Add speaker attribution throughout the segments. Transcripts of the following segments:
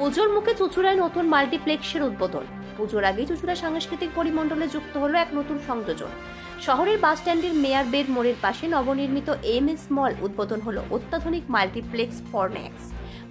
Speaker 1: পুজোর মুখে চুচুড়ায় নতুন মাল্টিপ্লেক্সের উদ্বোধন। পুজোর আগেই চুচুড়া সাংস্কৃতিক পরিমণ্ডলে যুক্ত হলো এক নতুন সংযোজন। শহরের বাস স্ট্যান্ডের মেয়ার বেড মোড়ের পাশে নবনির্মিত এম এস মল উদ্বোধন হলো অত্যাধুনিক মাল্টিপ্লেক্স ফরম্যাক্স।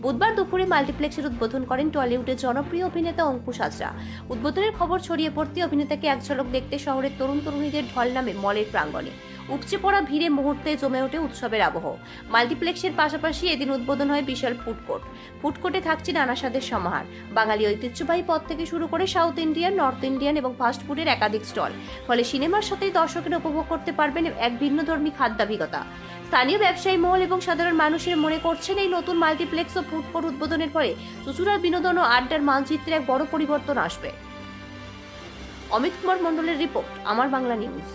Speaker 1: বুধবার দুপুরে মাল্টিপ্লেক্সের উদ্বোধন করেন টলিউডের জনপ্রিয় অভিনেতা অঙ্কুশ হাজরা। উদ্বোধনের খবর ছড়িয়ে পড়তে অভিনেতাকে এক ঝলক দেখতে শহরের তরুণ তরুণীদের ঢল নামে মলের প্রাঙ্গণে। উপচে পড়া ভিড়ে মুহূর্তে জমে ওঠে উৎসবের আবহ। মাল্টিপ্লেক্সের পাশাপাশি এদিন উদ্বোধন হয় বিশাল ফুড কোর্ট। ফুড কোর্টে থাকছে নানা স্বাদের সমাহার। বাঙালি ঐতিহ্যবাহী পদ থেকে শুরু করে সাউথ ইন্ডিয়ান, নর্থ ইন্ডিয়ান এবং ফাস্ট ফুডের একাধিক স্টল। ফলে সিনেমার সাথেই দর্শকেরা উপভোগ করতে পারবেন এক ভিন্নধর্মী খাদ্যাভিজ্ঞতা। স্থানীয় ব্যবসায়ী মহল এবং সাধারণ মানুষের মনে করছেন এই নতুন মাল্টিপ্লেক্স ও ফুড উদ্বোধনের পরে চুচুড়ার বিনোদন ও আড্ডার মানচিত্রে এক বড় পরিবর্তন আসবে। অমিত কুমার মণ্ডলের রিপোর্ট, আমার বাংলা নিউজ।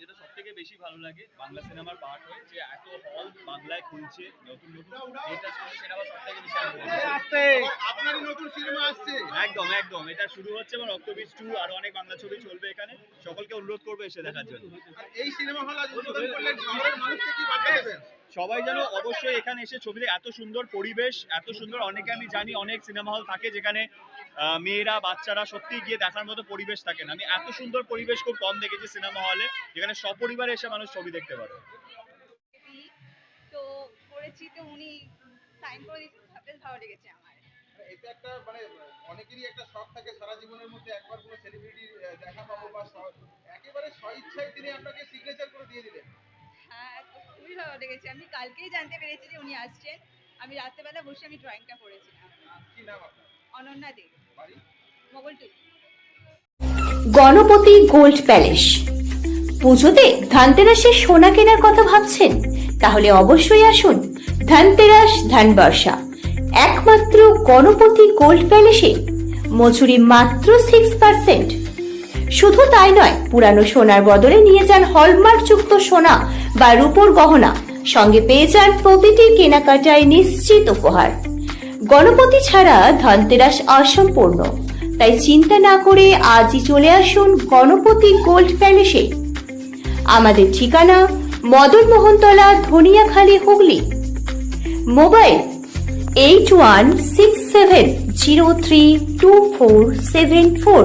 Speaker 2: যেটা সব থেকে বেশি ভালো লাগে বাংলা সিনেমার পার্ট হয়ে যে এত হল বাংলায় খুলছে নতুন নতুন এটা সেটা বেশি
Speaker 3: আপনারই নতুন সিনেমা আসছে।
Speaker 2: একদম একদম এটা শুরু হচ্ছে এবং টু আরও অনেক বাংলা ছবি চলবে এখানে। সকলকে অনুরোধ করব এসে দেখার জন্য।
Speaker 3: এই সিনেমা হল আজ উদ্বোধন করলেন শহরের মানুষকে কি বার্তা দেবেন?
Speaker 2: সবাই যেন অবশ্যই এখানে এসে ছবিতে এত সুন্দর পরিবেশ এত সুন্দর অনেকে আমি জানি অনেক সিনেমা হল থাকে যেখানে আহ, মেয়েরা বাচ্চারা সত্যি গিয়ে দেখার মতো পরিবেশ থাকে না। আমি এত সুন্দর পরিবেশ খুব কম দেখেছি সিনেমা হলে যেখানে সপরিবারে এসে মানুষ ছবি দেখতে পারে।
Speaker 4: করেছি তো উনি সাইন করে দিয়েছেন বেশ ভালো লেগেছে আমার।
Speaker 3: এটা একটা মানে অনেকেরই একটা শখ থাকে সারা জীবনের মধ্যে একবার কোনো সেলিব্রিটি দেখা পাবো বা স- একেবারে স্বইচ্ছায় তিনি আপনাকে সিগনেচার করে দিয়ে দিলেন।
Speaker 4: হ্যাঁ খুবই ভালো লেগেছে। আমি কালকেই জানতে পেরেছি যে উনি আসছেন। আমি রাত্রেবেলা বসে আমি ড্রয়িংটা করেছিলাম
Speaker 3: কি নাম আপনার?
Speaker 4: অনন্যা দে।
Speaker 3: বাড়ি?
Speaker 4: মোগলটু
Speaker 1: গণপতি গোল্ড প্যালেস। পুজোতে ধানতেরাসের সোনা কেনার কথা ভাবছেন? তাহলে অবশ্যই আসুন। ধানতেরাস, ধানবর্ষা। একমাত্র গণপতি গোল্ড প্যালেসে মজুরি মাত্র সিক্স পার্সেন্ট শুধু তাই নয়, পুরানো সোনার বদলে নিয়ে যান হলমার্কযুক্ত সোনা বা রূপোর গহনা। সঙ্গে পেয়ে যান প্রতিটি কেনাকাটায় নিশ্চিত উপহার। গণপতি ছাড়া ধনতেরাস অসম্পূর্ণ। তাই চিন্তা না করে আজই চলে আসুন গণপতি গোল্ড প্যালেসে। আমাদের ঠিকানা Madan Mohantala Dhaniakhali Hooghly. Mobile eight one six seven zero three two four seven four.